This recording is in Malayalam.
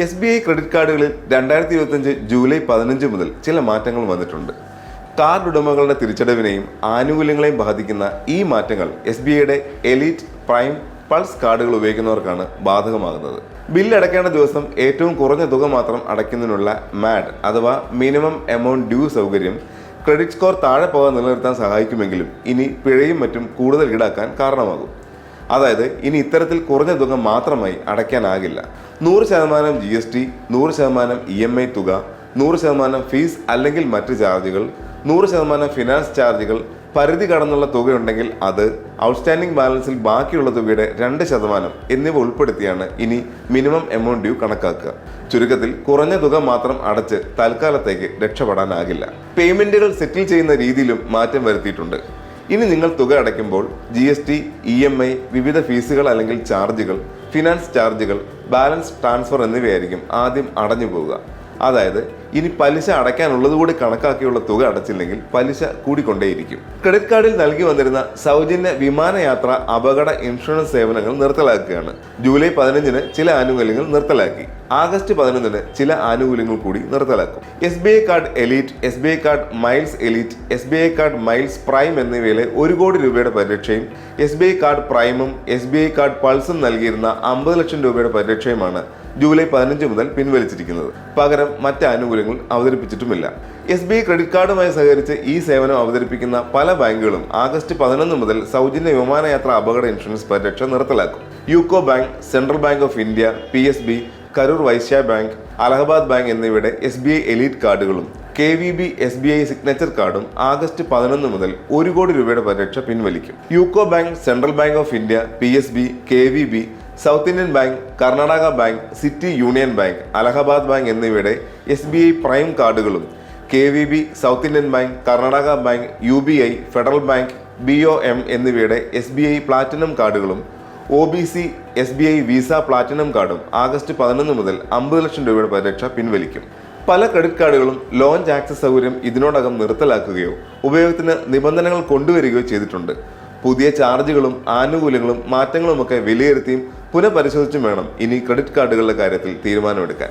എസ് ബി ഐ ക്രെഡിറ്റ് കാർഡുകളിൽ രണ്ടായിരത്തി ഇരുപത്തഞ്ച് ജൂലൈ പതിനഞ്ച് മുതൽ ചില മാറ്റങ്ങൾ വന്നിട്ടുണ്ട്. കാർഡ് ഉടമകളുടെ തിരിച്ചടവിനെയും ആനുകൂല്യങ്ങളെയും ബാധിക്കുന്ന ഈ മാറ്റങ്ങൾ എസ് ബി ഐയുടെ എലീറ്റ് പ്രൈം പൾസ് കാർഡുകൾ ഉപയോഗിക്കുന്നവർക്കാണ് ബാധകമാകുന്നത്. ബില്ല് അടയ്ക്കേണ്ട ദിവസം ഏറ്റവും കുറഞ്ഞ തുക മാത്രം അടയ്ക്കുന്നതിനുള്ള മാഡ് അഥവാ മിനിമം എമൗണ്ട് ഡ്യൂ സൗകര്യം ക്രെഡിറ്റ് സ്കോർ താഴെ പോകാൻ നിലനിർത്താൻ സഹായിക്കുമെങ്കിലും ഇനി പിഴയും മറ്റും കൂടുതൽ ഈടാക്കാൻ കാരണമാകും. അതായത് ഇനി ഇത്തരത്തിൽ കുറഞ്ഞ തുക മാത്രമായി അടയ്ക്കാനാകില്ല. നൂറ് ശതമാനം ജി എസ് ടി നൂറ് ശതമാനം ഇ എം ഐ തുക നൂറ് ശതമാനം ഫീസ് അല്ലെങ്കിൽ മറ്റ് ചാർജുകൾ നൂറ് ശതമാനം ഫിനാൻസ് ചാർജുകൾ പരിധി കടന്നുള്ള തുകയുണ്ടെങ്കിൽ അത് ഔട്ട്സ്റ്റാൻഡിംഗ് ബാലൻസിൽ ബാക്കിയുള്ള തുകയുടെ രണ്ട് ശതമാനം എന്നിവ ഉൾപ്പെടുത്തിയാണ് ഇനി മിനിമം എമൗണ്ട് ഡ്യൂ കണക്കാക്കുക. ചുരുക്കത്തിൽ കുറഞ്ഞ തുക മാത്രം അടച്ച് തൽക്കാലത്തേക്ക് രക്ഷപ്പെടാനാകില്ല. പേയ്മെന്റുകൾ സെറ്റിൽ ചെയ്യുന്ന രീതിയിലും മാറ്റം വരുത്തിയിട്ടുണ്ട്. ഇനി നിങ്ങൾ തുക അടയ്ക്കുമ്പോൾ G S T E M I വിവിധ ഫീസുകൾ അല്ലെങ്കിൽ ചാർജുകൾ ഫിനാൻസ് ചാർജുകൾ ബാലൻസ് ട്രാൻസ്ഫർ എന്നിവയായിരിക്കും ആദ്യം അടഞ്ഞു പോവുക. അതായത് ഇനി പലിശ അടയ്ക്കാനുള്ളത് കൂടി കണക്കാക്കിയുള്ള തുക അടച്ചില്ലെങ്കിൽ പലിശ കൂടിക്കൊണ്ടേയിരിക്കും. ക്രെഡിറ്റ് കാർഡിൽ നൽകി വന്നിരുന്ന സൗജന്യ വിമാനയാത്ര അപകട ഇൻഷുറൻസ് സേവനങ്ങൾ നിർത്തലാക്കുകയാണ്. ജൂലൈ പതിനഞ്ചിന് ചില ആനുകൂല്യങ്ങൾ നിർത്തലാക്കി. ആഗസ്റ്റ് പതിനൊന്നിന് ചില ആനുകൂല്യങ്ങൾ കൂടി നിർത്തലാക്കും. S B I card elite S B I card miles elite S B I card miles prime എന്നിവയിലെ ഒരു കോടി രൂപയുടെ പരിരക്ഷയും എസ് ബി ഐ കാർഡ് പ്രൈമും എസ് ബി ഐ കാർഡ് പൾസും നൽകിയിരുന്ന അമ്പത് ലക്ഷം രൂപയുടെ പരിരക്ഷയുമാണ് ജൂലൈ പതിനഞ്ച് മുതൽ പിൻവലിച്ചിരിക്കുന്നത്. പകരം മറ്റ് ആനുകൂല്യങ്ങൾ അവതരിപ്പിച്ചിട്ടുമില്ല. എസ് ബി ഐ ക്രെഡിറ്റ് കാർഡുമായി സഹകരിച്ച് ഈ സേവനം അവതരിപ്പിക്കുന്ന പല ബാങ്കുകളും ആഗസ്റ്റ് പതിനൊന്ന് മുതൽ സൗജന്യ വിമാനയാത്ര അപകട ഇൻഷുറൻസ് പരിരക്ഷ നിർത്തലാക്കും. UCO bank central bank of India P S B Karur Vysya bank Allahabad bank എന്നിവയുടെ എസ് ബി ഐ എലീറ്റ് കാർഡുകളും K V B S B I signature കാർഡും ആഗസ്റ്റ് പതിനൊന്ന് മുതൽ ഒരു കോടി രൂപയുടെ പരിരക്ഷ പിൻവലിക്കും. UCO bank central bank of India P S B K V B south Indian bank Karnataka bank city union bank Allahabad bank എന്നിവയുടെ എസ് ബി ഐ പ്രൈം കാർഡുകളും K V B south Indian bank Karnataka bank U B I federal bank B O M എന്നിവയുടെ എസ് ബി ഐ പ്ലാറ്റിനം കാർഡുകളും O B C S B I visa platinum കാർഡും ആഗസ്റ്റ് പതിനൊന്ന് മുതൽ അമ്പത് ലക്ഷം രൂപയുടെ പരിരക്ഷ പിൻവലിക്കും. പല ക്രെഡിറ്റ് കാർഡുകളും ലോഞ്ച് ആക്സസ് സൗകര്യം ഇതിനോടകം നിർത്തലാക്കുകയോ ഉപയോഗത്തിന് നിബന്ധനകൾ കൊണ്ടുവരികയോ ചെയ്തിട്ടുണ്ട്. പുതിയ ചാർജുകളും ആനുകൂല്യങ്ങളും മാറ്റങ്ങളുമൊക്കെ വിലയിരുത്തിയും പുനഃപരിശോധിച്ചും വേണം ഇനി ക്രെഡിറ്റ് കാർഡുകളുടെ കാര്യത്തിൽ തീരുമാനമെടുക്കാൻ.